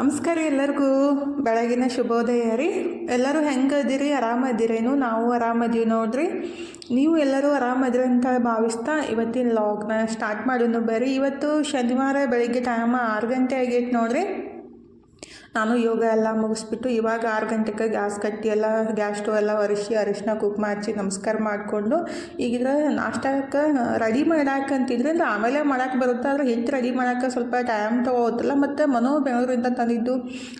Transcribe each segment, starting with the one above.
ನಮಸ್ಕಾರ ಎಲ್ಲರಿಗೂ. ಬೆಳಗಿನ ಶುಭೋದಯ ರೀ. ಎಲ್ಲರೂ ಹೆಂಗೆ ಅದೀರಿ? ಆರಾಮದಿರೇನು ನಾವು ಆರಾಮದೀವಿ ನೋಡ್ರಿ. ನೀವು ಎಲ್ಲರೂ ಆರಾಮದಿರಿ ಅಂತ ಭಾವಿಸ್ತಾ ಇವತ್ತಿನ ಲಾಗ್ನ ಸ್ಟಾರ್ಟ್ ಮಾಡೋಣ ಬರ್ರಿ ಇವತ್ತು ಶನಿವಾರ ಬೆಳಗ್ಗೆ ಟೈಮ್ ಆರು ಗಂಟೆ ಆಗೈತೆ ನೋಡ್ರಿ. ನಾನು ಯೋಗ ಎಲ್ಲ ಮುಗಿಸ್ಬಿಟ್ಟು ಇವಾಗ ಆರು ಗಂಟೆಗೆ ಗ್ಯಾಸ್ ಕಟ್ಟಿ ಎಲ್ಲ, ಗ್ಯಾಸ್ ಸ್ಟವ್ ಎಲ್ಲ ಒರೆಸಿ ಅರಿಶಿನ ಕುಕ್ಮ ಹಚ್ಚಿ ನಮಸ್ಕಾರ ಮಾಡಿಕೊಂಡು, ಈಗಿದ್ರೆ ನಾಷ್ಟಕ್ಕೆ ರೆಡಿ ಮಾಡಾಕಂತಿದ್ರೆ ಅಂದ್ರೆ ಆಮೇಲೆ ಮಾಡಕ್ಕೆ ಬರುತ್ತೆ. ಆದರೆ ಹೆಚ್ಚು ರೆಡಿ ಮಾಡೋಕೆ ಸ್ವಲ್ಪ ಟೈಮ್ ತೊಗೋತಲ್ಲ ಮತ್ತು ಮನೋ ಬೆಂಗಳೂರಿಂದ ತಂದಿದ್ದು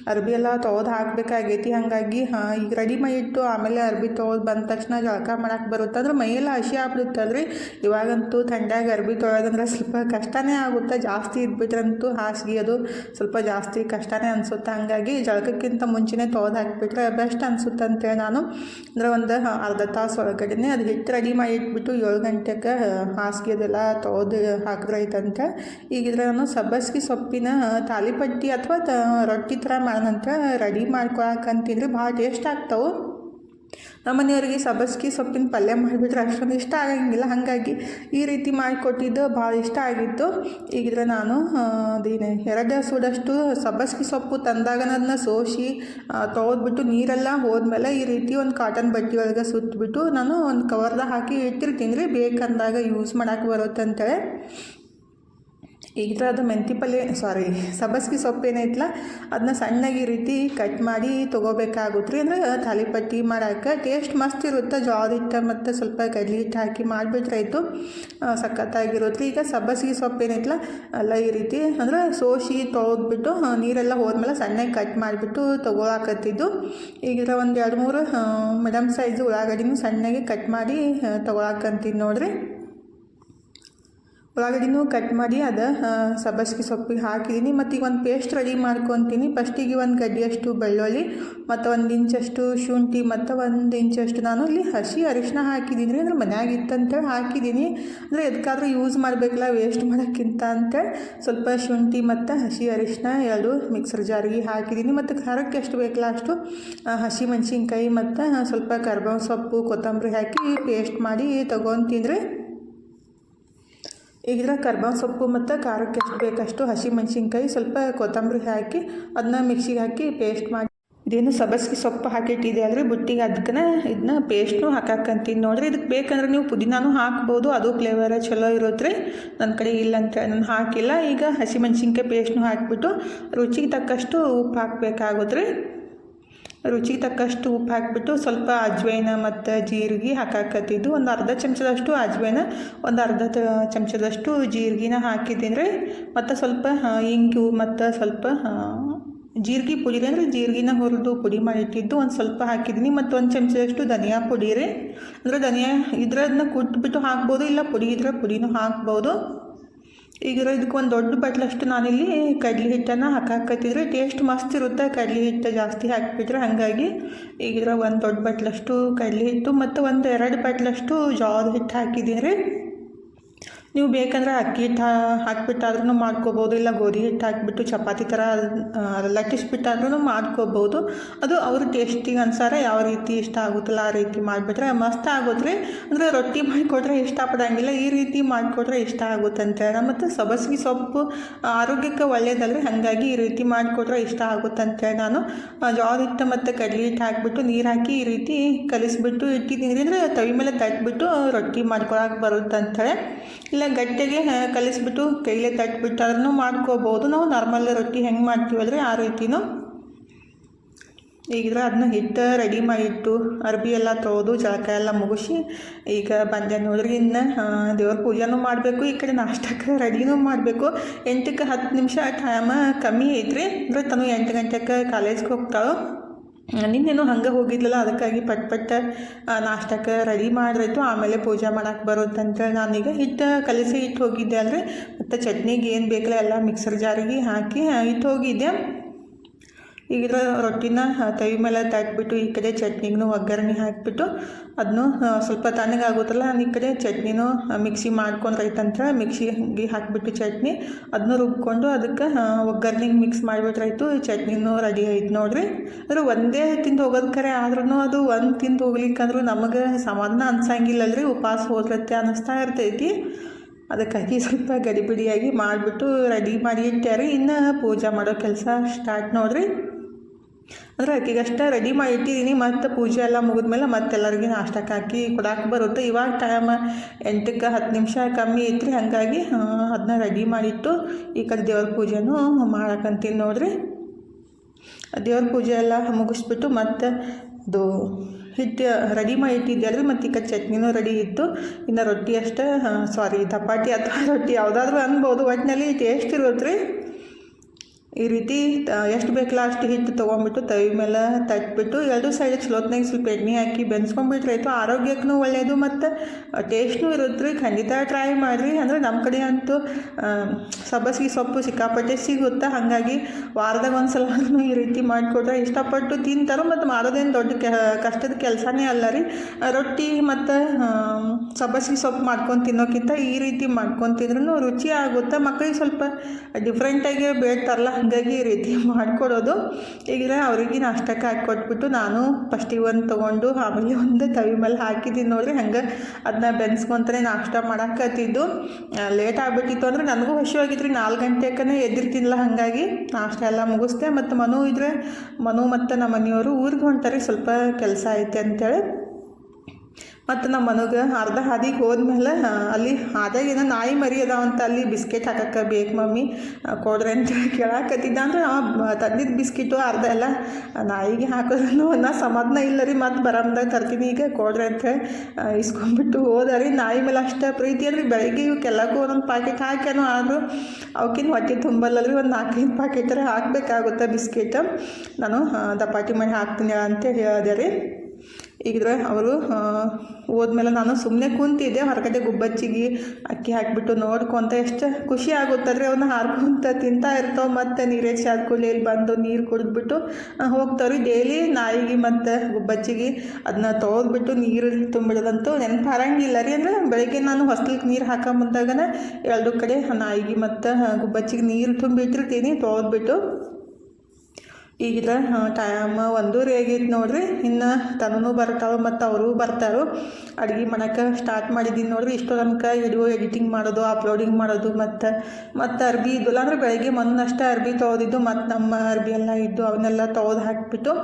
ಅರ್ಬಿ ಎಲ್ಲ ತೊಗೋದು ಹಾಕಬೇಕಾಗೈತಿ. ಹಾಗಾಗಿ, ಹಾಂ, ಈಗ ರೆಡಿ ಮಾಡಿಟ್ಟು ಆಮೇಲೆ ಅರ್ಬಿ ತೊಗೋದು ಬಂದ ತಕ್ಷಣ ಜಳಕ ಮಾಡಕ್ಕೆ ಬರುತ್ತೆ. ಅಂದ್ರೆ ಮೈಯೆಲ್ಲ ಹಸಿ ಆಗ್ಬಿಡುತ್ತಲ್ರಿ ಇವಾಗಂತೂ ಥಂಡ್ಯಾಗ ಅರ್ಬಿ ತೊಳೆದಂದ್ರೆ ಸ್ವಲ್ಪ ಕಷ್ಟನೇ ಆಗುತ್ತೆ. ಜಾಸ್ತಿ ಇದ್ಬಿಟ್ರಂತೂ ಹಾಸಿಗೆ ಅದು ಸ್ವಲ್ಪ ಜಾಸ್ತಿ ಕಷ್ಟನೇ ಅನಿಸುತ್ತೆ. ಹಂಗಾಗಿ ಜಳಕಕ್ಕಿಂತ ಮುಂಚೆನೇ ತೊಳೆದು ಹಾಕಿಬಿಟ್ರೆ ಬೆಸ್ಟ್ ಅನಿಸುತ್ತೆ ಅಂತೇಳಿ ನಾನು. ಅಂದರೆ ಒಂದು ಅರ್ಧ ತಾಸು ಒಳಗಡೆನೆ ಅದು ಹಿಟ್ಟು ರೆಡಿ ಮಾಡಿ ಇಟ್ಬಿಟ್ಟು ಏಳು ಗಂಟೆಗೆ ಹಾಸಿಗೆ ಅದೆಲ್ಲ ತೊಳೆದು ಹಾಕಿದ್ರೆ ಐತಂತೆ ಈಗಿದ್ರೆ ನಾನು ಸಬ್ಬಸ್ಗೆ ಸೊಪ್ಪಿನ ತಾಲಿಪಟ್ಟಿ ಅಥವಾ ರೊಟ್ಟಿ ಥರ ಮಾಡೋಣಂತ ರೆಡಿ ಮಾಡ್ಕೊಳಕಂತಿದ್ರೆ ಭಾಳ ಟೇಸ್ಟ್ ಆಗ್ತಾವೆ. ನಮ್ಮ ಮನೆಯವ್ರಿಗೆ ಸಬ್ಬಸ್ಗಿ ಸೊಪ್ಪಿನ ಪಲ್ಯ ಮಾಡಿಬಿಟ್ರೆ ಅಷ್ಟೊಂದು ಇಷ್ಟ ಆಗಂಗಿಲ್ಲ. ಹಾಗಾಗಿ ಈ ರೀತಿ ಮಾಡಿಕೊಟ್ಟಿದ್ದು ಭಾಳ ಇಷ್ಟ ಆಗಿತ್ತು. ಈಗಿದ್ರೆ ನಾನು ದಿನ ಎರಡು ಸೂಡಷ್ಟು ಸಬ್ಬಸ್ಗೆ ಸೊಪ್ಪು ತಂದಾಗ ಅದನ್ನ ಸೋಸಿ ತೊಳೆದ್ಬಿಟ್ಟು ನೀರೆಲ್ಲ ಹೋದ್ಮೇಲೆ ಈ ರೀತಿ ಒಂದು ಕಾಟನ್ ಬಟ್ಟೆ ಒಳಗೆ ಸುತ್ತಬಿಟ್ಟು ನಾನು ಒಂದು ಕವರ್ದಾಗ ಹಾಕಿ ಇಟ್ಟಿರ್ತೀನಿ ರೀ. ಬೇಕಂದಾಗ ಯೂಸ್ ಮಾಡೋಕೆ ಬರುತ್ತೆ ಅಂತೇಳಿ ಈಗ ಅದು ಮೆಂತಿ ಪಲ್ಯ ಸಾರಿ ಸಬ್ಬಸ್ಗೆ ಸೊಪ್ಪು ಅದನ್ನ ಸಣ್ಣಗೆ ಈ ರೀತಿ ಕಟ್ ಮಾಡಿ ತೊಗೋಬೇಕಾಗುತ್ತೆ ರೀ. ಅಂದ್ರೆ ತಾಲಿಪಟ್ಟಿ ಮಾಡೋಕೆ ಟೇಸ್ಟ್ ಮಸ್ತ್ ಇರುತ್ತೆ ಜೋಳದ ಹಿಟ್ಟು ಮತ್ತು ಸ್ವಲ್ಪ ಕಡ್ಲಿ ಹಿಟ್ಟು ಹಾಕಿ ಮಾಡಿಬಿಟ್ರೆ ಆಯಿತು ಸಖತ್ತಾಗಿರುತ್ತೆ ಈಗ ಸಬ್ಬಸ್ಗೆ ಸೊಪ್ಪು ಏನೈತಲ್ಲ ಎಲ್ಲ ಈ ರೀತಿ, ಅಂದ್ರೆ ಸೋಸಿ ತೊಳೆದ್ಬಿಟ್ಟು ನೀರೆಲ್ಲ ಹೋದ್ಮೇಲೆ ಸಣ್ಣಗೆ ಕಟ್ ಮಾಡಿಬಿಟ್ಟು ತೊಗೊಳಕತ್ತಿದ್ದು. ಈಗ ಒಂದು ಎರಡು ಮೂರು ಮೀಡಿಯಮ್ ಸೈಜ್ ಉಳ್ಳಾಗಡ್ಡಿನೂ ಸಣ್ಣಗೆ ಕಟ್ ಮಾಡಿ ತೊಗೊಳಕಂತೀನಿ ನೋಡಿರಿ. ಉಳ್ಳಾಗಡ್ಡಿನೂ ಕಟ್ ಮಾಡಿ ಅದು ಸಬ್ಬಸ್ಗೆ ಸೊಪ್ಪಿಗೆ ಹಾಕಿದ್ದೀನಿ ಮತ್ತು ಈಗ ಒಂದು ಪೇಸ್ಟ್ ರೆಡಿ ಮಾಡ್ಕೊತೀನಿ. ಫಸ್ಟಿಗೆ ಒಂದು ಗಡ್ಡಿಯಷ್ಟು ಬೆಳ್ಳುಳ್ಳಿ, ಮತ್ತು ಒಂದು ಇಂಚಷ್ಟು ಶುಂಠಿ, ಮತ್ತು ಒಂದು ಇಂಚಷ್ಟು ನಾನು ಇಲ್ಲಿ ಹಸಿ ಅರಿಶಿನ ಹಾಕಿದ್ದೀನಿ ರೀ ಅಂದ್ರೆ ಮನ್ಯಾಗ ಇತ್ತಂತೇಳಿ ಹಾಕಿದ್ದೀನಿ ಅಂದರೆ ಎದಕ್ಕಾದ್ರೂ ಯೂಸ್ ಮಾಡಬೇಕಲ್ಲ ವೇಸ್ಟ್ ಮಾಡೋಕ್ಕಿಂತ ಅಂತೇಳಿ. ಸ್ವಲ್ಪ ಶುಂಠಿ ಮತ್ತು ಹಸಿ ಅರಿಶಿನ ಎರಡು ಮಿಕ್ಸರ್ ಜಾರಿಗೆ ಹಾಕಿದ್ದೀನಿ ಮತ್ತು ಖಾರಕ್ಕೆ ಎಷ್ಟು ಬೇಕಲ್ಲ ಅಷ್ಟು ಹಸಿ ಮೆಣಸಿನ್ಕಾಯಿ ಮತ್ತು ಸ್ವಲ್ಪ ಕರ್ಬೇವು ಸೊಪ್ಪು, ಕೊತ್ತಂಬರಿ ಹಾಕಿ ಪೇಸ್ಟ್ ಮಾಡಿ ತೊಗೊತೀನಿ ಈಗ ಕರ್ಬಾ ಸೊಪ್ಪು ಮತ್ತು ಖಾರಕ್ಕೆ ಎಷ್ಟು ಬೇಕಷ್ಟು ಹಸಿ ಮೆಣಸಿನ್ಕಾಯಿ ಸ್ವಲ್ಪ ಕೊತ್ತಂಬರಿ ಹಾಕಿ ಅದನ್ನ ಮಿಕ್ಸಿಗೆ ಹಾಕಿ ಪೇಸ್ಟ್ ಮಾಡಿ. ಇದೇನು ಸಬಸ್ಗೆ ಸೊಪ್ಪು ಹಾಕಿಟ್ಟಿದೆ ಅಲ್ರಿ ಬುಟ್ಟಿಗೆ ಅದಕ್ಕೆ ಇದನ್ನ ಪೇಸ್ಟ್ನು ಹಾಕಾಕಂತೀನಿ. ನೋಡ್ರಿ ಇದಕ್ಕೆ ಬೇಕಂದ್ರೆ ನೀವು ಪುದೀನಾನು ಹಾಕ್ಬೋದು. ಅದು ಫ್ಲೇವರ ಚಲೋ ಇರುತ್ತೆ ನನ್ನ ಕಡೆ ಇಲ್ಲ ಅಂತ ನಾನು ಹಾಕಿಲ್ಲ. ಈಗ ಹಸಿ ಮೆಣಸಿನ್ಕಾಯಿ ಪೇಸ್ಟ್ನು ಹಾಕಿಬಿಟ್ಟು ರುಚಿಗೆ ತಕ್ಕಷ್ಟು ಉಪ್ಪು ಹಾಕಬೇಕಾಗುತ್ತೆ ರುಚಿಗೆ ತಕ್ಕಷ್ಟು ಉಪ್ಪು ಹಾಕಿಬಿಟ್ಟು ಸ್ವಲ್ಪ ಅಜ್ವೈನ ಮತ್ತು ಜೀರಿಗೆ ಹಾಕಾಕತ್ತಿದ್ದು ಒಂದು ಅರ್ಧ ಚಮಚದಷ್ಟು ಅಜ್ವೈನ ಒಂದು ಅರ್ಧ ಚಮಚದಷ್ಟು ಜೀರಿಗೆನ ಹಾಕಿದ್ದೀನಿ ರೀ ಮತ್ತು ಸ್ವಲ್ಪ ಇಂಗು ಮತ್ತು ಸ್ವಲ್ಪ ಜೀರಿಗೆ ಪುಡಿ ಅಂದರೆ ಜೀರಿಗೆನ ಹುರಿದು ಪುಡಿ ಮಾಡಿಟ್ಟಿದ್ದು ಒಂದು ಸ್ವಲ್ಪ ಹಾಕಿದ್ದೀನಿ. ಮತ್ತು ಒಂದು ಚಮಚದಷ್ಟು ಧನಿಯಾ ಪುಡಿ ರೀ. ಅಂದರೆ ಧನಿಯಾ ಇದ್ರದನ್ನ ಕುಟ್ಬಿಟ್ಟು ಹಾಕ್ಬೋದು ಇಲ್ಲ ಪುಡಿ ಇದ್ರೆ ಪುಡಿನೂ ಹಾಕ್ಬೋದು. ಈಗ ಇದಕ್ಕೆ ಒಂದು ದೊಡ್ಡ ಬಟ್ಲಷ್ಟು ನಾನಿಲ್ಲಿ ಕಡ್ಲೆ ಹಿಟ್ಟನ್ನು ಹಾಕಾಕತ್ತಿದ್ರೆ ಟೇಸ್ಟ್ ಮಸ್ತ್ ಇರುತ್ತೆ. ಕಡ್ಲಿ ಹಿಟ್ಟು ಜಾಸ್ತಿ ಹಾಕಿಬಿಟ್ರೆ ಹಾಗಾಗಿ ಈಗಿರೋ ಒಂದು ದೊಡ್ಡ ಬಟ್ಲಷ್ಟು ಕಡ್ಲಿ ಹಿಟ್ಟು ಮತ್ತು ಒಂದು ಎರಡು ಬಟ್ಲಷ್ಟು ಜೋಳದ ಹಿಟ್ಟು ಹಾಕಿದ್ದೀನಿ ರೀ ನೀವು ಬೇಕಂದ್ರೆ ಅಕ್ಕಿ ಹಿಟ್ಟು ಹಾಕ್ಬಿಟ್ಟಾದ್ರೂ ಮಾಡ್ಕೋಬೋದು, ಇಲ್ಲ ಗೋಧಿ ಹಿಟ್ಟು ಹಾಕಿಬಿಟ್ಟು ಚಪಾತಿ ಥರ ಲಟ್ಟಿಸ್ಬಿಟ್ಟಾದ್ರೂ ಮಾಡ್ಕೋಬೋದು. ಅದು ಅವ್ರ ಟೇಸ್ಟಿಗೆ ಅನುಸಾರ ಯಾವ ರೀತಿ ಇಷ್ಟ ಆಗುತ್ತಲ್ಲ ಆ ರೀತಿ ಮಾಡಿಬಿಟ್ರೆ ಮಸ್ತ್ ಆಗುತ್ತೆ ಅಂದರೆ ರೊಟ್ಟಿ ಮಾಡಿಕೊಟ್ರೆ ಇಷ್ಟಪಡೋಂಗಿಲ್ಲ ಈ ರೀತಿ ಮಾಡಿಕೊಟ್ರೆ ಇಷ್ಟ ಆಗುತ್ತಂತೆ. ಮತ್ತು ಸಬಸಿಗೆ ಸೊಪ್ಪು ಆರೋಗ್ಯಕ್ಕೆ ಒಳ್ಳೆಯದಲ್ರಿ ಹಾಗಾಗಿ ಈ ರೀತಿ ಮಾಡಿಕೊಟ್ರೆ ಇಷ್ಟ ಆಗುತ್ತಂತೆ ನಾನು. ಜ್ವಾರ ಹಿಟ್ಟು ಮತ್ತು ಕಡಲೆ ಹಿಟ್ಟು ಹಾಕಿಬಿಟ್ಟು ನೀರು ಹಾಕಿ ಈ ರೀತಿ ಕಲಿಸ್ಬಿಟ್ಟು ಇಟ್ಟಿದ್ದೀನಿ ಅಂದರೆ ತವಿ ಮೇಲೆ ತಟ್ಬಿಟ್ಟು ರೊಟ್ಟಿ ಮಾಡ್ಕೊಳಕ್ಕೆ ಬರುತ್ತಂತೇಳಿ ಇಲ್ಲ ಗಟ್ಟಿಗೆ ಕಲಿಸ್ಬಿಟ್ಟು ಕೈಲೇ ತಟ್ಬಿಟ್ಟು ಮಾಡ್ಕೋಬೋದು. ನಾವು ನಾರ್ಮಲ್ ರೊಟ್ಟಿ ಹೆಂಗೆ ಮಾಡ್ತೀವಲ್ರಿ ಆ ರೀತಿನೂ. ಈಗಿದ್ರೆ ಅದನ್ನ ಹಿಟ್ಟು ರೆಡಿ ಮಾಡಿಟ್ಟು, ಅರ್ಬಿ ಎಲ್ಲ ತೊಳೆದು ಜಳಕ ಎಲ್ಲ ಮುಗಿಸಿ, ಈಗ ಬಂದೆ ನೋಡ್ರಿ, ಇನ್ನು ದೇವ್ರ ಪೂಜೆನೂ ಮಾಡಬೇಕು. ಈ ಕಡೆ ನಾಷ್ಟಕ್ಕೆ ರೆಡಿನೂ ಮಾಡಬೇಕು. ಎಂಟಕ್ಕೆ ಹತ್ತು ನಿಮಿಷ ಟೈಮ ಕಮ್ಮಿ ಐತ್ರಿ. ಅಂದರೆ ತನು ಎಂಟು ಗಂಟೆಗೆ ಕಾಲೇಜ್ಗೆ ಹೋಗ್ತಾಳೆ. ನಿನ್ನೇನು ಹಂಗೆ ಹೋಗಿದ್ಲಲ್ಲ, ಅದಕ್ಕಾಗಿ ಪಟ್ ಪಟ್ ನಾಷ್ಟಕ್ಕೆ ರೆಡಿ ಮಾಡಿರೈತು ಆಮೇಲೆ ಪೂಜೆ ಮಾಡಕ್ಕೆ ಬರುತ್ತಂತೇಳಿ ನಾನೀಗ ಹಿಟ್ಟು ಕಲಸಿ ಇಟ್ಟು ಹೋಗಿದ್ದೆ ಅಂದರೆ ಮತ್ತು ಚಟ್ನಿಗೆ ಏನು ಬೇಕಲ್ಲ, ಎಲ್ಲ ಮಿಕ್ಸರ್ ಜಾರಿಗೆ ಹಾಕಿ ಇಟ್ಟು ಹೋಗಿದ್ದೆ ಈಗ ರೊಟ್ಟಿನ ತವಿ ಮೇಲೆ ತಾಕ್ಬಿಟ್ಟು ಈ ಕಡೆ ಚಟ್ನಿಗೂ ಒಗ್ಗರಣೆ ಹಾಕಿಬಿಟ್ಟು ಅದನ್ನು ಸ್ವಲ್ಪ ತಣ್ಣಗಾಗುತ್ತಲ್ಲ ಈ ಕಡೆ ಚಟ್ನಿನೂ ಮಿಕ್ಸಿ ಮಾಡ್ಕೊಂಡ್ರೈತಂತ ಮಿಕ್ಸಿಗೆ ಹಾಕಿಬಿಟ್ಟು ಚಟ್ನಿ ಅದನ್ನು ರುಬ್ಕೊಂಡು ಅದಕ್ಕೆ ಒಗ್ಗರ್ಣಿಗೆ ಮಿಕ್ಸ್ ಮಾಡಿಬಿಟ್ರಾಯ್ತು ಚಟ್ನಿನೂ ರೆಡಿ ಆಯ್ತು ನೋಡಿರಿ. ಅದ್ರ ಒಂದೇ ತಿಂದು ಹೋಗೋದು ಕರೆ ಆದ್ರೂ ಅದು ಒಂದು ತಿಂದು ಹೋಗ್ಲಿಕ್ಕಂದ್ರೂ ನಮಗೆ ಸಮಾಧಾನ ಅನ್ಸಂಗಿಲ್ಲಲ್ರಿ. ಉಪವಾಸ ಹೋದ್ರತ್ತೆ ಅನ್ನಿಸ್ತಾ ಇರ್ತೈತಿ. ಅದಕ್ಕಾಗಿ ಸ್ವಲ್ಪ ಗಡಿಬಿಡಿಯಾಗಿ ಮಾಡಿಬಿಟ್ಟು ರೆಡಿ ಮಾಡಿ ಇಟ್ಟಾರೆ ಇನ್ನು ಪೂಜೆ ಮಾಡೋ ಕೆಲಸ ಸ್ಟಾರ್ಟ್ ನೋಡ್ರಿ. ಅಂದ್ರೆ ಆಕೆಗೆ ಅಷ್ಟೇ ರೆಡಿ ಮಾಡಿ ಇಟ್ಟಿದ್ದೀನಿ ಮತ್ತು ಪೂಜೆ ಎಲ್ಲ ಮುಗಿದ್ಮೇಲೆ ಮತ್ತೆ ಎಲ್ಲರಿಗೆ ನಾಷ್ಟಕ್ಕೆ ಹಾಕಿ ಕೊಡಕ್ಕೆ ಬರುತ್ತೆ. ಇವಾಗ ಟೈಮ್ ಎಂಟಕ್ಕೆ ಹತ್ತು ನಿಮಿಷ ಕಮ್ಮಿ ಐತ್ರಿ, ಹಾಗಾಗಿ ಅದನ್ನ ರೆಡಿ ಮಾಡಿಟ್ಟು ಈ ಕಡೆ ದೇವ್ರ ಪೂಜೆನೂ ಮಾಡಕ್ಕಂತೀನಿ ನೋಡ್ರಿ. ದೇವ್ರ ಪೂಜೆ ಎಲ್ಲ ಮುಗಿಸ್ಬಿಟ್ಟು ಮತ್ತೆ ಇದು ಹಿಟ್ಟು ರೆಡಿ ಮಾಡಿ ಇಟ್ಟಿದ್ದೆ ಮತ್ತು ಈ ಕಡೆ ಚಟ್ನಿನೂ ರೆಡಿ ಇತ್ತು. ಇನ್ನು ರೊಟ್ಟಿ ಅಷ್ಟೇ ಸಾರಿ ಚಪಾತಿ ಅಥವಾ ರೊಟ್ಟಿ ಯಾವುದಾದ್ರೂ ಅನ್ಬೋದು. ಒಟ್ಟಿನಲ್ಲಿ ಟೇಸ್ಟ್ ಇರುತ್ತೆ ರೀ ಈ ರೀತಿ ಎಷ್ಟು ಬೇಕಲ್ಲ ಅಷ್ಟು ಹಿಟ್ಟು ತೊಗೊಂಬಿಟ್ಟು ತವಿ ಮೇಲೆ ತಟ್ಬಿಟ್ಟು, ಎರಡು ಸೈಡ್ ಚಲೋತ್ನಾಗ ಸ್ವಲ್ಪ ಎಣ್ಣೆ ಹಾಕಿ ಬೆನ್ಸ್ಕೊಂಡ್ಬಿಟ್ರೆ ಆಯಿತು ಆರೋಗ್ಯಕ್ಕೂ ಒಳ್ಳೆಯದು ಮತ್ತು ಟೇಸ್ಟ್ನೂ ಇರುತ್ತೆ ರೀ ಖಂಡಿತ ಟ್ರೈ ಮಾಡಿರಿ. ಅಂದರೆ ನಮ್ಮ ಕಡೆ ಅಂತೂ ಸಬ್ಬಸಿಗೆ ಸೊಪ್ಪು ಸಿಕ್ಕಾಪಟ್ಟೆ ಸಿಗುತ್ತೆ? ಹಾಗಾಗಿ ವಾರದಾಗ ಒಂದು ಸಲ ಈ ರೀತಿ ಮಾಡಿಕೊಟ್ರೆ ಇಷ್ಟಪಟ್ಟು ತಿಂತಾರೆ. ಮತ್ತು ಮಾಡೋದೇನು ದೊಡ್ಡ ಕಷ್ಟದ ಕೆಲಸನೇ ಅಲ್ಲ ರೀ. ರೊಟ್ಟಿ ಮತ್ತು ಸಬ್ಬಸಿಗೆ ಸೊಪ್ಪು ಮಾಡ್ಕೊಂಡು ತಿನ್ನೋಕ್ಕಿಂತ ಈ ರೀತಿ ಮಾಡ್ಕೊಂಡು ತಿಂದ್ರೂ ರುಚಿ ಆಗುತ್ತೆ. ಮಕ್ಕಳಿಗೆ ಸ್ವಲ್ಪ ಡಿಫ್ರೆಂಟಾಗಿ ಬೇಡ್ತಾರಲ್ಲ, ಹಾಗಾಗಿ ಈ ರೀತಿ ಮಾಡಿಕೊಡೋದು. ಈಗ ಅವ್ರಿಗೆ ನಾಷ್ಟಕ್ಕೆ ಹಾಕ್ಕೊಟ್ಬಿಟ್ಟು ನಾನು ಫಸ್ಟಿಗೆ ಒಂದು ತೊಗೊಂಡು, ಆಮೇಲೆ ಒಂದು ತವಿ ಮೇಲೆ ಹಾಕಿದ್ದೀನಿ ನೋಡ್ರಿ ಹಂಗೆ ಅದನ್ನ ಬೆನ್ಸ್ಕೊಂತಾನೆ ನಾಷ್ಟ ಮಾಡೋಕ್ಕತ್ತಿದ್ದು ಲೇಟ್ ಆಗಿಬಿಟ್ಟಿತ್ತು ಅಂದರೆ ನನಗೂ ಹಸಿವಾಗಿತ್ತು ರೀ, ನಾಲ್ಕು ಗಂಟೆಕನೇ ತಿನ್ನಲ್ಲ ಹಾಗಾಗಿ ನಾಷ್ಟ ಎಲ್ಲ ಮುಗಿಸ್ದೆ. ಮತ್ತು ಮನು ಇದ್ರೆ, ಮನು ಮತ್ತು ನಮ್ಮ ಮನೆಯವರು ಊರಿಗೆ ಹೊಂಟಾರೆ, ಸ್ವಲ್ಪ ಕೆಲಸ ಐತೆ ಅಂತೇಳಿ ಮತ್ತು ನಮ್ಮ ಮನೆಗೆ ಅರ್ಧ ಹಾದಿಗೆ ಹೋದ್ಮೇಲೆ ಅಲ್ಲಿ ಹಾದಾಗ ಏನೋ ನಾಯಿ ಮರಿ ಅದಾವಂತ ಅಲ್ಲಿ ಬಿಸ್ಕೆಟ್ ಹಾಕಕ್ಕೆ ಬೇಕು ಮಮ್ಮಿ. ಕೊಡ್ರಿ ಅಂತ ಕೇಳಾಕತ್ತಿದ್ದ. ಅಂದ್ರೆ ಅವ ತಂದಿದ್ದ ಬಿಸ್ಕಿಟು, ಅರ್ಧ ಎಲ್ಲ ನಾಯಿಗೆ ಹಾಕೋದ್ರೂ ನಾ ಸಮಾಧಾನ ಇಲ್ಲ ರೀ. ಮತ್ತು ಬರಮ್ದಾಗ ತರ್ತೀನಿ ಈಗ, ಕೊಡ್ರಿ ಅಂತ ಇಸ್ಕೊಂಡ್ಬಿಟ್ಟು ಹೋದ ರೀ. ನಾಯಿ ಮೇಲೆ ಅಷ್ಟು ಪ್ರೀತಿ ಅಂದ್ರೆ ಬೆಳಗ್ಗೆ ಇವಕ್ಕೆಲ್ಲಕ್ಕೂ ಒಂದೊಂದು ಪ್ಯಾಕೆಟ್ ಹಾಕ್ಯಾನು ಆದರೂ ಅವಕ್ಕಿನ ಹೊಟ್ಟೆ ತುಂಬಲ್ಲ ರೀ. ಒಂದು ನಾಲ್ಕೈದು ಪ್ಯಾಕೆಟ್ರೆ ಹಾಕಬೇಕಾಗುತ್ತೆ ಬಿಸ್ಕೆಟ್. ನಾನು ದಪಾಟಿ ಮಾಡಿ ಹಾಕ್ತೀನಿ ಅಂತ ಹೇಳಿದೆ ರೀ. ಈಗಿದ್ರೆ ಅವರು ಹೋದ್ಮೇಲೆ ನಾನು ಸುಮ್ಮನೆ ಕುಂತಿದ್ದೆ, ಹೊರಗಡೆ ಗುಬ್ಬಚ್ಚಿಗೆ, ಅಕ್ಕಿ ಹಾಕಿಬಿಟ್ಟು ನೋಡ್ಕೊಂತ ಎಷ್ಟು ಖುಷಿ ಆಗುತ್ತಂದರೆ ಅವನ್ನ ಹಾರ್ಕೊಂತ ತಿಂತಾ ಇರ್ತಾವೆ. ಮತ್ತು ನೀರೇ ಚಾದ್ಕೊಳ್ಳಿ ಇಲ್ಲಿ ಬಂದು ನೀರು ಕುಡಿದ್ಬಿಟ್ಟು ಹೋಗ್ತಾವ್ರಿ. ಡೈಲಿ ನಾಯಿಗೆ ಮತ್ತು ಗುಬ್ಬಚ್ಚಿಗೆ ಅದನ್ನ ತೊಗೊದ್ಬಿಟ್ಟು ನೀರು ತುಂಬಿಡೋದಂತೂ ನೆನಪು ಹಾರಂಗಿಲ್ಲ ರೀ. ಅಂದರೆ ಬೆಳಗ್ಗೆ ನಾನು ಹೊಸ್ಲಿಕ್ಕೆ ನೀರು ಹಾಕೊಂಬಂದಾಗನ ಎರಡು ಕಡೆ ನಾಯಿಗೆ ಮತ್ತು ಗುಬ್ಬಚ್ಚಿಗೆ ನೀರು ತುಂಬಿಟ್ಟಿರ್ತೀನಿ ತೊಗೊದ್ಬಿಟ್ಟು ಈಗಿದ್ರೆ ಟೈಮ್ ಒಂದೂವರೆ ಆಗೈತೆ ನೋಡ್ರಿ. ಇನ್ನು ತನೂ ಬರ್ತಾವೆ ಮತ್ತು ಅವರು ಬರ್ತಾರೋ. ಅಡುಗೆ ಮಾಡಕ್ಕೆ ಸ್ಟಾರ್ಟ್ ಮಾಡಿದ್ದೀನಿ ನೋಡ್ರಿ. ಇಷ್ಟೋ ತನಕ ವಿಡಿಯೋ ಎಡಿಟಿಂಗ್ ಮಾಡೋದು ಅಪ್ಲೋಡಿಂಗ್ ಮಾಡೋದು, ಮತ್ತು ಮತ್ತು ಅರ್ಬಿ ಇದ್ದಿಲ್ಲ ಅಂದರೆ ಬೆಳಗ್ಗೆ ಮೊನ್ನಷ್ಟೇ ಅರ್ಬಿ ತೊಗೊದಿದ್ದು, ಮತ್ತು ನಮ್ಮ ಅರ್ಬಿ ಎಲ್ಲ ಇದ್ದು, ಅವನ್ನೆಲ್ಲ ತೊಗೊದು ಹಾಕಿಬಿಟ್ಟು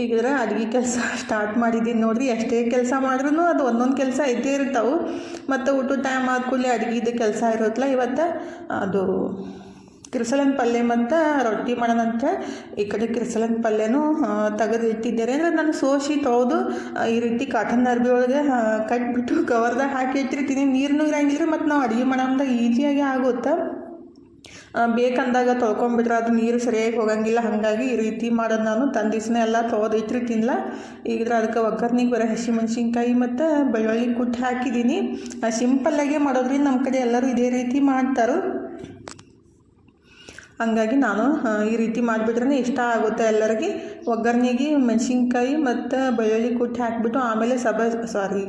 ಈಗಿದ್ರೆ ಅಡುಗೆ ಕೆಲಸ ಸ್ಟಾರ್ಟ್ ಮಾಡಿದ್ದೀನಿ ನೋಡ್ರಿ. ಎಷ್ಟೇ ಕೆಲಸ ಮಾಡಿದ್ರು ಅದು ಒಂದೊಂದು ಕೆಲಸ ಇದ್ದೇ ಇರ್ತಾವೆ. ಮತ್ತು ಊಟದ ಟೈಮ್ ಆದ ಕೂಡಲೇ ಅಡುಗೆದು ಕೆಲಸ ಇರುತ್ತಲ್ಲ ಇವತ್ತು. ಅದು ಕಿರ್ಸಲನ್ ಪಲ್ಯ ಮತ್ತು ರೊಟ್ಟಿ ಮಾಡೋಣಂತ. ಈ ಕಡೆ ಕಿರ್ಸಲನ್ ಪಲ್ಯನೂ ತೆಗೆದು ಇಟ್ಟಿದ್ದಾರೆ. ಅಂದರೆ ನಾನು ಸೋಸಿ ತೊಳೆದು ಈ ರೀತಿ ಕಾಟನ್ ಅರ್ಬಿ ಒಳಗೆ ಕಟ್ಬಿಟ್ಟು ಕವರ್ದಾಗ ಹಾಕಿ ಇಟ್ಟಿರ್ತೀನಿ. ನೀರನ್ನು ಇರಂಗಿಲ್ಲ ಮತ್ತು ನಾವು ಅಡುಗೆ ಮಾಡೋಂಥ ಈಸಿಯಾಗಿ ಆಗುತ್ತೆ. ಬೇಕಂದಾಗ ತೊಳ್ಕೊಂಬಿಟ್ರೆ ಅದು ನೀರು ಸರಿಯಾಗಿ ಹೋಗಂಗಿಲ್ಲ. ಹಾಗಾಗಿ ಈ ರೀತಿ ಮಾಡೋದು ನಾನು. ತಂದಿಸ್ನೇ ಎಲ್ಲ ತೊಗೊದು ಇಟ್ಟಿರ್ತೀನಿಲ್ಲ ಈಗಿದ್ರೆ ಅದಕ್ಕೆ ಒಗ್ಗರ್ನಿಗೆ ಬರೋ ಹಸಿಮೆಣ್ಸಿನ್ಕಾಯಿ ಮತ್ತು ಬೆಳ್ಳುಳ್ಳಿ ಕುಟ್ಟಿ ಹಾಕಿದ್ದೀನಿ. ಸಿಂಪಲ್ಲಾಗೆ ಮಾಡೋದ್ರಿಂದ ನಮ್ಮ ಕಡೆ ಎಲ್ಲರೂ ಇದೇ ರೀತಿ ಮಾಡ್ತಾರೆ. ಹಂಗಾಗಿ ನಾನು ಈ ರೀತಿ ಮಾಡಿಬಿಟ್ರೆ ಇಷ್ಟ ಆಗುತ್ತೆ ಎಲ್ಲರಿಗೆ. ಒಗ್ಗರ್ಣೆಗೆ ಮೆಣಸಿನ್ಕಾಯಿ ಮತ್ತು ಬೆಳ್ಳುಳ್ಳಿ ಕುಟ್ಟಿ ಹಾಕಿಬಿಟ್ಟು ಆಮೇಲೆ ಸಬ ಸಾರಿ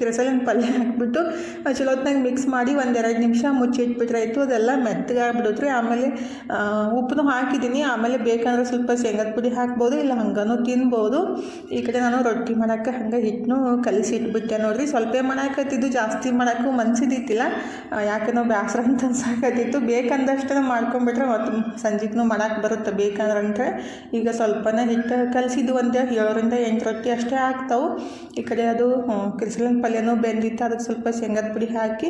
ಕಿರಸಲಿನ ಪಲ್ಯ ಹಾಕ್ಬಿಟ್ಟು ಚಲೋತ್ನಾಗ ಮಿಕ್ಸ್ ಮಾಡಿ ಒಂದೆರಡು ನಿಮಿಷ ಮುಚ್ಚಿಟ್ಬಿಟ್ರೆ ಆಯಿತು, ಅದೆಲ್ಲ ಮೆತ್ತಗಾಗ್ಬಿಡುತ್ತೆ. ಆಮೇಲೆ ಉಪ್ಪನ್ನು ಹಾಕಿದ್ದೀನಿ. ಆಮೇಲೆ ಬೇಕಂದ್ರೆ ಸ್ವಲ್ಪ ಶೇಂಗದ ಪುಡಿ ಹಾಕ್ಬೋದು, ಇಲ್ಲ ಹಂಗೂ ತಿನ್ಬೋದು. ಈ ಕಡೆ ನಾನು ರೊಟ್ಟಿ ಮಾಡೋಕ್ಕೆ ಹಂಗೆ ಹಿಟ್ಟನ್ನು ಕಲಸಿ ಇಟ್ಬಿಟ್ಟೆ ನೋಡಿರಿ. ಸ್ವಲ್ಪ ಮಾಡಾಕತ್ತಿದ್ದು, ಜಾಸ್ತಿ ಮಾಡೋಕ್ಕೂ ಮನ್ಸಿದ್ದಿತ್ತಿಲ್ಲ. ಯಾಕೆನೋ ಬೇಸರ ಅಂತ ಅನ್ಸಾಕತ್ತಿತ್ತು. ಬೇಕಂದಷ್ಟು ಮಾಡ್ಕೊಂಬಿಟ್ರೆ ಮತ್ತು ಸಂಜೆಗೂ ಮಾಡೋಕ್ಕೆ ಬರುತ್ತೆ ಬೇಕಂದ್ರೆ ಈಗ ಸ್ವಲ್ಪನೇ ಹಿಟ್ಟು ಕಲಸಿದ್ದು ಒಂದು ಏಳರಿಂದ ಎಂಟು ರೊಟ್ಟಿ ಅಷ್ಟೇ ಆಗ್ತಾವೆ. ಈ ಕಡೆ ಅದು ಕಿರ್ಸಲಿನ ಪಲ್ಯನೂ ಬೆಂದಿತ್ತು. ಅದಕ್ಕೆ ಸ್ವಲ್ಪ ಶೇಂಗದ ಪುಡಿ ಹಾಕಿ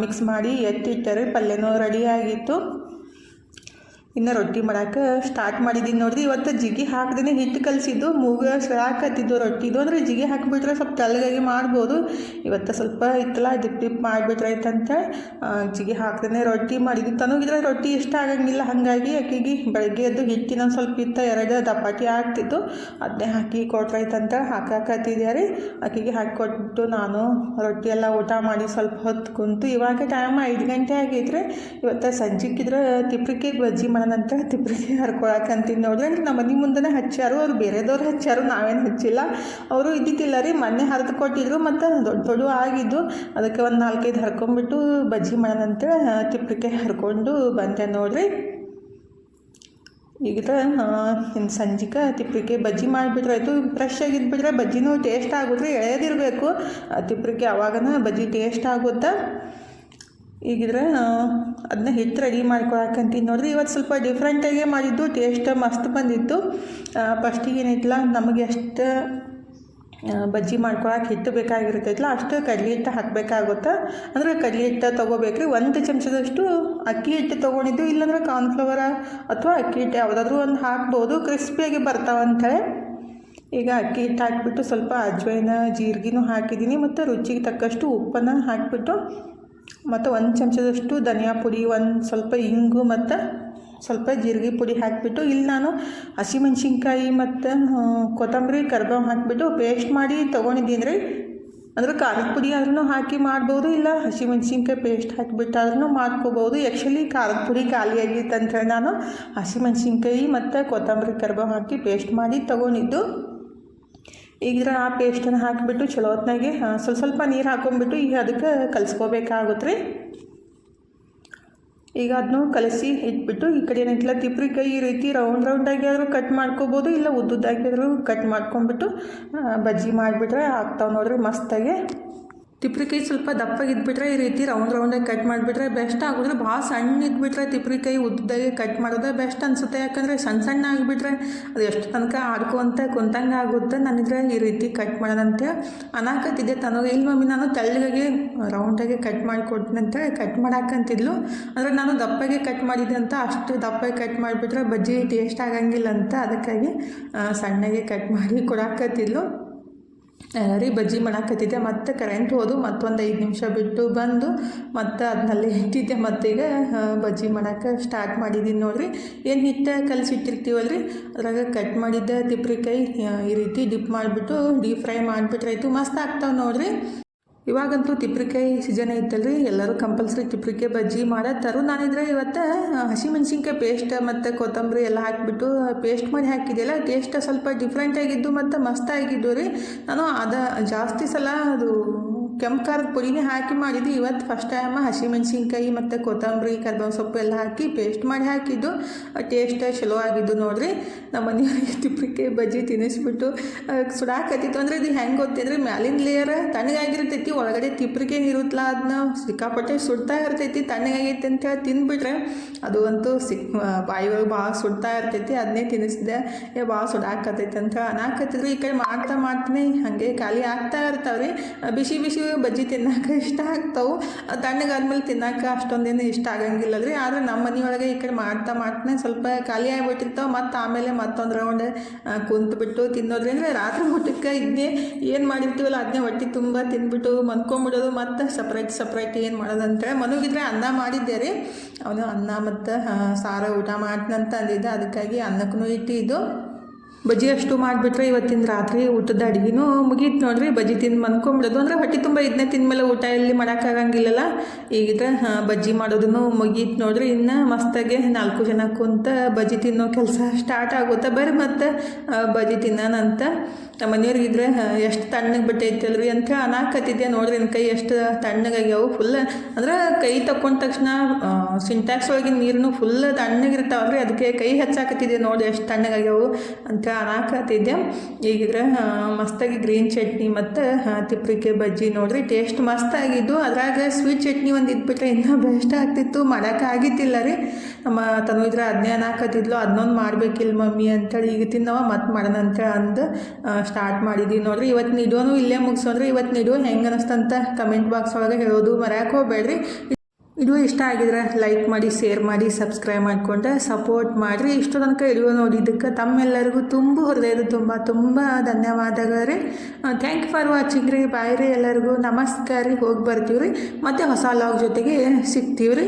ಮಿಕ್ಸ್ ಮಾಡಿ ಎತ್ತಿಟ್ಟರೆ ಪಲ್ಯನೂ ರೆಡಿ ಆಗಿತ್ತು. ಇನ್ನು ರೊಟ್ಟಿ ಮಾಡಕ್ಕೆ ಸ್ಟಾರ್ಟ್ ಮಾಡಿದ್ದೀನಿ ನೋಡಿರಿ. ಇವತ್ತು ಜಿಗಿ ಹಾಕ್ದೇ ಹಿಟ್ಟು ಕಲಿಸಿದ್ದು, ಮೂಗ ಸೆಳಾಕತ್ತಿದ್ದು ರೊಟ್ಟಿದು. ಅಂದರೆ ಜಿಗಿ ಹಾಕಿಬಿಟ್ರೆ ಸ್ವಲ್ಪ ತೆಳ್ಳಗಾಗಿ ಮಾಡ್ಬೋದು. ಇವತ್ತು ಸ್ವಲ್ಪ ಇತ್ತಲ್ಲ ಡಿಪ್ ಡಿಪ್ ಮಾಡಿಬಿಟ್ರೆ ಆಯ್ತಂತ ಜಿಗಿ ಹಾಕ್ದೇ ರೊಟ್ಟಿ ಮಾಡಿದ್ದು. ತನಗಿದ್ರೆ ರೊಟ್ಟಿ ಇಷ್ಟ ಆಗಂಗಿಲ್ಲ. ಹಾಗಾಗಿ ಆಕೆಗೆ ಬೆಳಗ್ಗೆ ಎದ್ದು ಹಿಟ್ಟಿನ ಸ್ವಲ್ಪ ಇತ್ತ ಎರಡು ದಪಾಟಿ ಆಗ್ತಿತ್ತು ಅದನ್ನೇ ಹಾಕಿ ಕೊಟ್ರಾಯ್ತಂತ ಹಾಕಾಕತ್ತಿದ್ಯಾ ರೀ? ಆಕೆಗೆ ಹಾಕಿಕೊಟ್ಬಿಟ್ಟು ನಾನು ರೊಟ್ಟಿ ಎಲ್ಲ ಊಟ ಮಾಡಿ ಸ್ವಲ್ಪ ಹೊತ್ತು ಕುಂತು ಇವಾಗ ಟೈಮ್ ಐದು ಗಂಟೆ ಆಗೈತ್ರಿ. ಇವತ್ತು ಸಂಜೆಗಿದ್ರೆ ತಿಪ್ರಿಕೆ ಬಜ್ಜಿ ಮಾಡಿ ನಂತರ ಹರ್ಕೊಳಕ್ಕೆ ಅಂತೀನಿ. ನೋಡ್ರಿ ಅಂದ್ರೆ ನಮ್ಮ ಮನೆ ಮುಂದೆನೇ ಹಚ್ಚಾರು ಅವ್ರು ಬೇರೆದವ್ರು ಹಚ್ಚಾರು ನಾವೇನು ಹಚ್ಚಿಲ್ಲ. ಅವರು ಇದ್ದಿದ್ದಿಲ್ಲ ರೀ, ಮೊನ್ನೆ ಹರಿದು ಕೊಟ್ಟಿದ್ರು, ಮತ್ತು ದೊಡ್ಡ ದೊಡ್ಡ ಆಗಿದ್ದು, ಅದಕ್ಕೆ ಒಂದು ನಾಲ್ಕೈದು ಹರ್ಕೊಂಬಿಟ್ಟು ಬಜ್ಜಿ ಮಾಡೋಣಂತ ತಿಪ್ರಿಕೆ ಹರ್ಕೊಂಡು ಬಂದೆ ನೋಡ್ರಿ. ಈಗ ಇನ್ನು ಸಂಜಿಕ ತಿಪ್ಪಿಗೆ ಬಜ್ಜಿ ಮಾಡಿಬಿಟ್ರೆ ಆಯಿತು ಫ್ರೆಶ್ ಆಗಿದ್ಬಿಟ್ರೆ ಬಜ್ಜಿನೂ ಟೇಸ್ಟ್ ಆಗುತ್ತೆ ಎಳೆದಿರಬೇಕು ತಿಪ್ಪಿಗೆ ಅವಾಗನ ಬಜ್ಜಿ ಟೇಸ್ಟ್ ಆಗುತ್ತೆ? ಈಗಿದ್ರೆ ಅದನ್ನ ಹಿಟ್ಟು ರೆಡಿ ಮಾಡ್ಕೊಳಕಂತೀನಿ ನೋಡಿದ್ರೆ ಇವತ್ತು ಸ್ವಲ್ಪ ಡಿಫ್ರೆಂಟಾಗೆ ಮಾಡಿದ್ದು ಟೇಸ್ಟ್ ಮಸ್ತ್ ಬಂದಿತ್ತು. ಫಸ್ಟಿಗೆ ಏನಿತ್ತಲ್ಲ, ನಮಗೆ ಎಷ್ಟು ಬಜ್ಜಿ ಮಾಡ್ಕೊಳಕ್ಕೆ ಹಿಟ್ಟು ಬೇಕಾಗಿರ್ತೈತಲ್ಲ ಅಷ್ಟು ಕಡಲೆ ಹಿಟ್ಟು ಹಾಕಬೇಕಾಗುತ್ತೆ. ಅಂದ್ರೆ ಕಡಲೆ ಹಿಟ್ಟು ತೊಗೋಬೇಕ್ರಿ. ಒಂದು ಚಮಚದಷ್ಟು ಅಕ್ಕಿ ಹಿಟ್ಟು ತೊಗೊಂಡಿದ್ದು, ಇಲ್ಲಾಂದ್ರೆ ಕಾರ್ನ್ಫ್ಲವರ ಅಥವಾ ಅಕ್ಕಿ ಹಿಟ್ಟು ಯಾವುದಾದ್ರೂ ಒಂದು ಹಾಕ್ಬೋದು. ಕ್ರಿಸ್ಪಿಯಾಗಿ ಬರ್ತಾವಂಥೇಳಿ ಈಗ ಅಕ್ಕಿ ಹಿಟ್ಟು ಹಾಕಿಬಿಟ್ಟು ಸ್ವಲ್ಪ ಅಜ್ವೈನ ಜೀರಿಗೆನೂ ಹಾಕಿದ್ದೀನಿ. ಮತ್ತು ರುಚಿಗೆ ತಕ್ಕಷ್ಟು ಉಪ್ಪನ್ನು ಹಾಕಿಬಿಟ್ಟು ಮತ್ತು ಒಂದು ಚಮಚದಷ್ಟು ಧನಿಯಾ ಪುಡಿ, ಒಂದು ಸ್ವಲ್ಪ ಇಂಗು ಮತ್ತು ಸ್ವಲ್ಪ ಜೀರಿಗೆ ಪುಡಿ ಹಾಕಿಬಿಟ್ಟು ಇಲ್ಲಿ ನಾನು ಹಸಿಮೆಣ್ಸಿನ್ಕಾಯಿ ಮತ್ತು ಕೊತ್ತಂಬರಿ, ಕರ್ಬೇವು ಹಾಕಿಬಿಟ್ಟು ಪೇಸ್ಟ್ ಮಾಡಿ ತೊಗೊಂಡಿದ್ದೀನಿ ರೀ ಅಂದರೆ ಖಾರದ ಪುಡಿ ಆದ್ರೂ ಹಾಕಿ ಮಾಡ್ಬೋದು, ಇಲ್ಲ ಹಸಿಮೆಣ್ಸಿನ್ಕಾಯಿ ಪೇಸ್ಟ್ ಹಾಕಿಬಿಟ್ಟಾದ್ರೂ ಮಾಡ್ಕೋಬೋದು. ಆ್ಯಕ್ಚುಲಿ ಖಾರದ ಪುಡಿ ಖಾಲಿ ಹೇಳಿ ನಾನು ಹಸಿಮೆಣ್ಸಿನ್ಕಾಯಿ ಮತ್ತು ಕೊತ್ತಂಬರಿ, ಕರ್ಬೇವು ಹಾಕಿ ಪೇಸ್ಟ್ ಮಾಡಿ ತೊಗೊಂಡಿದ್ದು. ಈಗ ಆ ಪೇಸ್ಟನ್ನು ಹಾಕಿಬಿಟ್ಟು ಚಲೋ ಹೊತ್ನಾಗೆ ಸ್ವಲ್ಪ ಸ್ವಲ್ಪ ನೀರು ಹಾಕೊಂಡ್ಬಿಟ್ಟು ಈಗ ಅದಕ್ಕೆ ಕಲಿಸ್ಕೋಬೇಕಾಗುತ್ತೆ ರೀ ಈಗ ಅದನ್ನು ಕಲಸಿ ಇಟ್ಬಿಟ್ಟು ಈ ಕಡೆ ಏನೈತಿಲ್ಲ ತಿಪ್ರಿಕಾಯಿ ಈ ರೀತಿ ರೌಂಡ್ ರೌಂಡಾಗಿ ಆದರೂ ಕಟ್ ಮಾಡ್ಕೋಬೋದು, ಇಲ್ಲ ಉದ್ದುದ್ದಾಗಿ ಆದರೂ ಕಟ್ ಮಾಡ್ಕೊಂಡ್ಬಿಟ್ಟು ಬಜ್ಜಿ ಮಾಡಿಬಿಟ್ರೆ ಆಗ್ತಾವೆ ನೋಡ್ರಿ ಮಸ್ತಾಗಿ. ತಿಪ್ರಿಕಾಯಿ ಸ್ವಲ್ಪ ದಪ್ಪಗೆ ಇದ್ಬಿಟ್ರೆ ಈ ರೀತಿ ರೌಂಡ್ ರೌಂಡಾಗಿ ಕಟ್ ಮಾಡಿಬಿಟ್ರೆ ಬೆಸ್ಟ್ ಆಗೋದ್ರೆ ಭಾಳ ಸಣ್ಣ ಇದ್ಬಿಟ್ರೆ ತಿಪ್ರಿಕಾಯಿ ಉದ್ದದಾಗಿ ಕಟ್ ಮಾಡೋದೇ ಬೆಸ್ಟ್ ಅನಿಸುತ್ತೆ. ಯಾಕಂದರೆ ಸಣ್ಣ ಸಣ್ಣ ಆಗಿಬಿಟ್ರೆ ಅದು ಎಷ್ಟು ತನಕ ಆಡ್ಕೊಂತ, ಕುಂತಂಗೆ ಆಗುತ್ತೆ. ನನಗೆ ಈ ರೀತಿ ಕಟ್ ಮಾಡೋದಂತ. ಅನಾಕತ್ತಿದೆ ತನಗ ಇಲ್ಲಿ ಮಮ್ಮಿ, ನಾನು ತೆಳ್ಳಗಾಗಿ ರೌಂಡಾಗಿ ಕಟ್ ಮಾಡಿ ಕೊಡ್ತೀನಿ ಕಟ್ ಮಾಡಾಕಂತಿದ್ಲು. ಅಂದರೆ ನಾನು ದಪ್ಪಗೆ ಕಟ್ ಮಾಡಿದ್ದೆ ಅಂತ ಅಷ್ಟು ದಪ್ಪಗೆ ಕಟ್ ಮಾಡಿಬಿಟ್ರೆ ಬಜ್ಜಿ ಟೇಸ್ಟ್ ಆಗಂಗಿಲ್ಲ ಅಂತ ಅದಕ್ಕಾಗಿ ಸಣ್ಣಗೆ ಕಟ್ ಮಾಡಿ ಕೊಡಾಕತ್ತಿದ್ಲು. ರೀ ಬಜ್ಜಿ ಮಾಡಾಕತ್ತಿದ್ದೆ. ಮತ್ತೆ ಕರೆಂಟ್ ಹೋದು, ಮತ್ತೊಂದು ಐದು ನಿಮಿಷ ಬಿಟ್ಟು ಬಂದು, ಮತ್ತೆ ಅದನ್ನಲ್ಲಿ ಇಟ್ಟಿದ್ದೆ. ಮತ್ತೀಗ ಬಜ್ಜಿ ಮಾಡೋಕ್ಕೆ ಸ್ಟಾರ್ಟ್ ಮಾಡಿದ್ದೀನಿ ನೋಡಿರಿ. ಏನು ಹಿಟ್ಟು ರೀ ಅದ್ರಾಗ ಕಟ್ ಮಾಡಿದ್ದೆ ತಿಪ್ರಿಕಾಯಿ ಈ ರೀತಿ ಡಿಪ್ ಮಾಡಿಬಿಟ್ಟು ಡೀಪ್ ಫ್ರೈ ಮಾಡಿಬಿಟ್ರಾಯ್ತು ಮಸ್ತ್ ಆಗ್ತಾವೆ ನೋಡ್ರಿ. ಇವಾಗಂತೂ ತಿಪ್ರಿಕಾಯಿ ಸೀಸನ್ ಐತಲ್ರಿ. ಎಲ್ಲರೂ ಕಂಪಲ್ಸರಿ ತಿಪ್ರಿಕಾಯಿ ಬಜ್ಜಿ ಮಾಡತ್ತಾರು. ನಾನಿದ್ರೆ ಇವತ್ತು ಹಸಿಮೆಣ್ಸಿನ್ಕಾಯಿ ಪೇಸ್ಟ್ ಮತ್ತು ಕೊತ್ತಂಬರಿ ಎಲ್ಲ ಹಾಕಿಬಿಟ್ಟು ಪೇಸ್ಟ್ ಮಾಡಿ ಹಾಕಿದ್ದೆಲ್ಲ ಟೇಸ್ಟ್ ಸ್ವಲ್ಪ ಡಿಫ್ರೆಂಟ್ ಆಗಿದ್ದು ಮತ್ತು ಮಸ್ತ್ ಆಗಿದ್ದು ರೀ. ನಾನು ಅದ ಜಾಸ್ತಿ ಸಲ ಅದು ಕೆಂಪು ಖಾರದ ಪುಡಿನೇ ಹಾಕಿ ಮಾಡಿದ್ದು ಇವತ್ತು ಫಸ್ಟ್ ಟೈಮ್ ಹಸಿಮೆಣ್ಸಿನ್ಕಾಯಿ ಮತ್ತು ಕೊತ್ತಂಬರಿ, ಕರ್ಬೇವು ಸೊಪ್ಪು ಎಲ್ಲ ಹಾಕಿ ಪೇಸ್ಟ್ ಮಾಡಿ ಹಾಕಿದ್ದು. ಟೇಸ್ಟ್ ಚಲೋ ಆಗಿದ್ದು ನೋಡಿರಿ. ನಮ್ಮ ಮನೆಯವ್ರಿಗೆ ತಿಪ್ಪಿಕೆ ಬಜ್ಜಿ ತಿನ್ನಿಸ್ಬಿಟ್ಟು ಸುಡಾಕತ್ತಿತ್ತು ಅಂದರೆ ಇದು ಹೆಂಗೆ ಗೊತ್ತಿದ್ರೆ ಮ್ಯಾಲಿನ ಲೇಯರ್ ತಣ್ಣಗಾಗಿರ್ತೈತಿ, ಒಳಗಡೆ ತಿಪ್ಪಿಕೆ ಇರುತ್ತಲ್ಲ ಅದನ್ನ ಸಿಕ್ಕಾಪಟ್ಟೆ ಸುಡ್ತಾ ಇರ್ತೈತಿ, ತಣ್ಣಗಾಗೈತಿ ಅಂತೇಳಿ ತಿಂದ್ಬಿಟ್ರೆ ಅದು ಅಂತೂ ಸಿಕ್ ಬಾಯಿ ಒಳಗೆ ಭಾಳ ಸುಡ್ತಾ ಇರ್ತೈತಿ, ಅದನ್ನೇ ತಿನ್ನಿಸಿದೆ ಏ, ಭಾಳ ಸುಡಾಕತ್ತೈತಿ ಅಂತ ಅನಾಕತ್ತಿದ್ರು ಈ ಕಡೆ ಮಾಡ್ತಾ ಮಾಡ್ತೀನಿ ಹಾಗೆ ಖಾಲಿ ಆಗ್ತಾ ಇರ್ತಾವ್ರಿ. ಬಿಸಿ ಬಿಸಿ ಬಜ್ಜಿ ತಿನ್ನಕ್ಕೆ ಇಷ್ಟ ಆಗ್ತಾವೆ. ತಣ್ಣಗಾದ್ಮೇಲೆ ತಿನ್ನೋಕೆ ಅಷ್ಟೊಂದೇನು ಇಷ್ಟ ಆಗಂಗಿಲ್ಲ ರೀ ಆದರೆ ನಮ್ಮ ಮನೆಯೊಳಗೆ ಈ ಕಡೆ ಮಾಡ್ತಾ ಮಾಡ್ತಾನೆ ಸ್ವಲ್ಪ ಖಾಲಿ ಆಗಿಬಿಟ್ಟಿರ್ತಾವೆ. ಮತ್ತು ಆಮೇಲೆ ಮತ್ತೊಂದು ರೌಂಡ್ ಕುಂತುಬಿಟ್ಟು ತಿನ್ನೋದ್ರಿಂದ ರಾತ್ರಿ ಊಟಕ್ಕೆ ಇದನ್ನೇ ಏನು ಮಾಡಿರ್ತೀವಲ್ಲ ಅದನ್ನೇ ಹೊಟ್ಟೆ ತುಂಬ ತಿಂದ್ಬಿಟ್ಟು ಮನ್ಕೊಂಬಿಡೋದು. ಮತ್ತು ಸಪ್ರೇಟ್ ಸಪ್ರೇಟ್ ಏನು ಮಾಡೋದಂತೇಳಿ ಮನಗಿದ್ರೆ ಅನ್ನ ಮಾಡಿದ್ದೆ ರೀ ಅವನು ಅನ್ನ ಮತ್ತು ಸಾರ ಊಟ ಮಾಡ್ತಂತ ಅಂದಿದ್ದ. ಅದಕ್ಕಾಗಿ ಅನ್ನಕ್ಕೂ ಇಟ್ಟಿದ್ದು. ಬಜ್ಜಿ ಅಷ್ಟು ಮಾಡಿಬಿಟ್ರೆ ಇವತ್ತಿನ ರಾತ್ರಿ ಊಟದ ಅಡುಗೆನೂ ಮುಗೀತು ನೋಡ್ರಿ. ಬಜ್ಜಿ ತಿಂದು ಮನ್ಕೊಂಬಿಡೋದು. ಅಂದರೆ ಹೊಟ್ಟೆ ತುಂಬ ಇದನ್ನೇ ತಿಂದಮೇಲೆ ಊಟ ಎಲ್ಲಿ ಮಾಡೋಕ್ಕಾಗಂಗಿಲ್ಲಲ್ಲ. ಈಗಿದ್ರೆ ಬಜ್ಜಿ ಮಾಡೋದನ್ನು ಮುಗೀತು ನೋಡ್ರಿ. ಇನ್ನು ಮಸ್ತಾಗೆ ನಾಲ್ಕು ಜನ ಕುಂತ ಬಜ್ಜಿ ತಿನ್ನೋ ಕೆಲಸ ಸ್ಟಾರ್ಟ್ ಆಗುತ್ತೆ. ಬರ್ರಿ ಮತ್ತು ಬಜ್ಜಿ ತಿನ್ನೋಣಂತ ನಮ್ಮ ಮನೆಯವ್ರಿಗಿದ್ರೆ ಎಷ್ಟು ತಣ್ಣಗೆ ಬಿಟ್ಟೈತಲ್ರಿ ಅಂತ ಅನಾಕತ್ತಿದ್ದೆ ನೋಡ್ರಿ. ನನ್ನ ಕೈ ಎಷ್ಟು ತಣ್ಣಗಾಗ್ಯಾವು ಫುಲ್ ಅಂದ್ರೆ ಕೈ ತಕೊಂಡ ತಕ್ಷಣ ಸಿಂಟ್ಯಾಕ್ಸ್ ಒಳಗಿನ ನೀರನ್ನು ಫುಲ್ ತಣ್ಣಗಿರ್ತಾವಲ್ರಿ ಅದಕ್ಕೆ ಕೈ ಹಚ್ಚಾಕತ್ತಿದ್ದೆ ನೋಡಿ ಎಷ್ಟು ತಣ್ಣಗಾಗ್ಯಾವು ಅಂತ. ಅನಾಕತ್ತಿದ್ದೆ ಈಗಿದ್ರೆ ಮಸ್ತಾಗಿ ಗ್ರೀನ್ ಚಟ್ನಿ ಮತ್ತು ತಿಪ್ರಿಕೆ ಬಜ್ಜಿ ನೋಡಿರಿ ಟೇಸ್ಟ್ ಮಸ್ತ್ ಆಗಿದ್ದು ಅದ್ರಾಗ ಸ್ವೀಟ್ ಚಟ್ನಿ ಒಂದು ಇದ್ಬಿಟ್ರೆ ಇನ್ನೂ ಬೆಸ್ಟ್ ಆಗ್ತಿತ್ತು. ಮಾಡೋಕೆ ಆಗಿದ್ದಿಲ್ಲ ರೀ. ನಮ್ಮ ತನು ಇದ್ರೆ ಅದನ್ನೇ ಅನಾಕತ್ತಿದ್ಲು ಅದನ್ನೊಂದು ಮಾಡಬೇಕಿಲ್ಲ ಮಮ್ಮಿ ಅಂತೇಳಿ ಈಗ ತಿನ್ನವ, ಮತ್ತೆ ಮಾಡೋಣ ಅಂತೇಳಿ ಅಂದು ಸ್ಟಾರ್ಟ್ ಮಾಡಿದ್ವಿ ನೋಡಿರಿ. ಇವತ್ತು ನಿಡೋನು ಇಲ್ಲೇ ಮುಗಿಸೋದ್ರಿ ಇವತ್ತು ನಿಡೋ ಹೆಂಗೆ ಅನ್ನಿಸ್ತಂತ ಕಮೆಂಟ್ ಬಾಕ್ಸ್ ಒಳಗೆ ಹೇಳೋದು ಮರ್ಯಾಕೆ ಹೋಗ್ಬೇಡ್ರಿ. ವಿಡಿಯೋ ಇಷ್ಟ ಆಗಿದ್ರೆ ಲೈಕ್ ಮಾಡಿ ಶೇರ್ ಮಾಡಿ ಸಬ್ಸ್ಕ್ರೈಬ್ ಮಾಡಿಕೊಂಡ್ರೆ ಸಪೋರ್ಟ್ ಮಾಡಿರಿ. ಇಷ್ಟು ತನಕ ವಿಡಿಯೋ ನೋಡಿದ್ದಕ್ಕೆ ತಮ್ಮೆಲ್ಲರಿಗೂ ತುಂಬ ಹೃದಯದ ತುಂಬ ತುಂಬ ಧನ್ಯವಾದಗಳು ಥ್ಯಾಂಕ್ ಯು ಫಾರ್ ವಾಚಿಂಗ್ ರೀ. ಬಾಯ್ ರೀ ಎಲ್ಲರಿಗೂ. ನಮಸ್ಕಾರ ರೀ. ಹೋಗಿ ಬರ್ತೀವಿ ರೀ ಮತ್ತು ಹೊಸ ಲಾಗ್ ಜೊತೆಗೆ ಸಿಗ್ತೀವಿ ರೀ